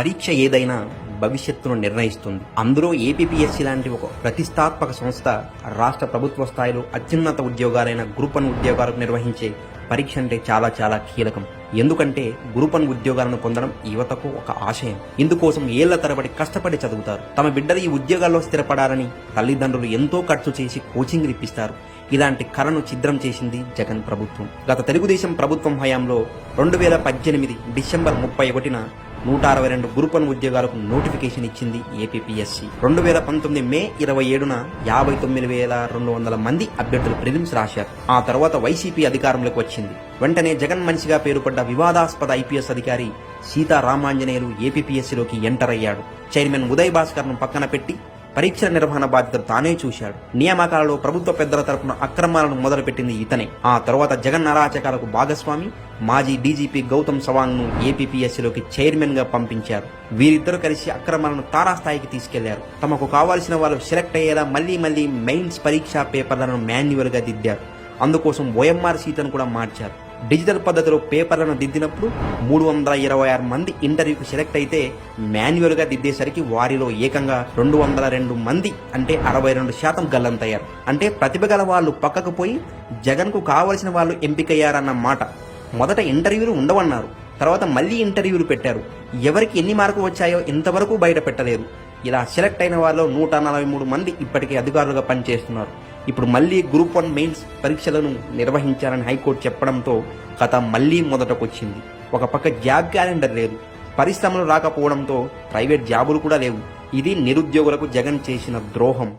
పరీక్ష ఏదైనా భవిష్యత్తును నిర్ణయిస్తుంది. అందులో ఏపీపీఎస్సీ లాంటి ఒక ప్రతిష్టాత్మక సంస్థ రాష్ట్ర ప్రభుత్వ స్థాయిలో అత్యున్నత ఉద్యోగాలైన గ్రూప్ వన్ ఉద్యోగాలకు నిర్వహించే పరీక్ష అంటే చాలా చాలా కీలకం. ఎందుకంటే గ్రూప్ వన్ ఉద్యోగాలను పొందడం యువతకు ఒక ఆశయం. ఇందుకోసం ఏళ్ళ తరబడి కష్టపడి చదువుతారు. తమ బిడ్డలు ఈ ఉద్యోగాల్లో స్థిరపడాలని తల్లిదండ్రులు ఎంతో ఖర్చు చేసి కోచింగ్ ఇప్పిస్తారు. ఇలాంటి కళను ఛిద్రం చేసింది జగన్ ప్రభుత్వం. గత తెలుగుదేశం ప్రభుత్వం హయాంలో రెండు వేల పద్దెనిమిది డిసెంబర్ ముప్పై ఒకటిన నూట అరవై రెండు గ్రూప్ వన్ ఉద్యోగాలకు నోటిఫికేషన్ ఇచ్చింది ఏపీపీఎస్సీ రెండు వేల పంతొమ్మిది మే ఇరవై ఏడున యాభై తొమ్మిది వేల రెండు వందల మంది అభ్యర్థులు ప్రిలిమ్స్ రాశారు. ఆ తర్వాత వైసీపీ అధికారంలోకి వచ్చింది. వెంటనే జగన్ మనిషిగా పేరుపడ్డ వివాదాస్పద ఐపీఎస్ అధికారి సీతారామాంజనేయులు ఏపీపీఎస్సీలోకి ఎంటర్ అయ్యాడు. చైర్మన్ ఉదయ్ భాస్కర్ను పక్కన పెట్టి పరీక్షల నిర్వహణ బాధ్యతలు తానే చూశాడు. నియామకాలలో ప్రభుత్వ పెద్దల తరపున అక్రమాలను మొదలుపెట్టింది ఇతనే. ఆ తర్వాత జగన్ అరాచకాలకు భాగస్వామి మాజీ డీజీపీ గౌతమ్ సవాంగ్ను ఏపీపీఎస్సీలోకి చైర్మన్గా పంపించారు. వీరిద్దరూ కలిసి అక్రమాలను తారాస్థాయికి తీసుకెళ్ళారు. తమకు కావాల్సిన వాళ్ళు సెలెక్ట్ అయ్యేలా మళ్ళీ మళ్ళీ మెయిన్స్ పరీక్షా పేపర్లను మాన్యువల్గా దిద్దారు. అందుకోసం ఓఎంఆర్ సీట్లను కూడా మార్చారు. డిజిటల్ పద్ధతిలో పేపర్లను దిద్దినప్పుడు మూడు వందల ఇరవై ఆరు మంది ఇంటర్వ్యూకి సెలెక్ట్ అయితే మాన్యువల్గా దిద్దేసరికి వారిలో ఏకంగా రెండు వందల రెండు మంది అంటే అరవై రెండు శాతం గల్లంతయ్యారు. అంటే ప్రతిభ గల వాళ్ళు పక్కకు పోయి జగన్కు కావలసిన వాళ్ళు ఎంపికయ్యారన్న మాట మొదట ఇంటర్వ్యూలు ఉండవన్నారు. తర్వాత మళ్ళీ ఇంటర్వ్యూలు పెట్టారు. ఎవరికి ఎన్ని మార్కులు వచ్చాయో ఇంతవరకు బయట పెట్టలేదు. ఇలా సెలెక్ట్ అయిన వారిలో నూట నలభై మూడు మంది ఇప్పటికే అధికారులుగా పనిచేస్తున్నారు. ఇప్పుడు మళ్ళీ గ్రూప్ వన్ మెయిన్స్ పరీక్షలను నిర్వహించాలని హైకోర్టు చెప్పడంతో కథ మళ్ళీ మొదటకొచ్చింది. ఒక పక్క జాబ్ క్యాలెండర్ లేదు. పరిశ్రమలు రాకపోవడంతో ప్రైవేట్ జాబులు కూడా లేవు. ఇది నిరుద్యోగులకు జగన్ చేసిన ద్రోహం.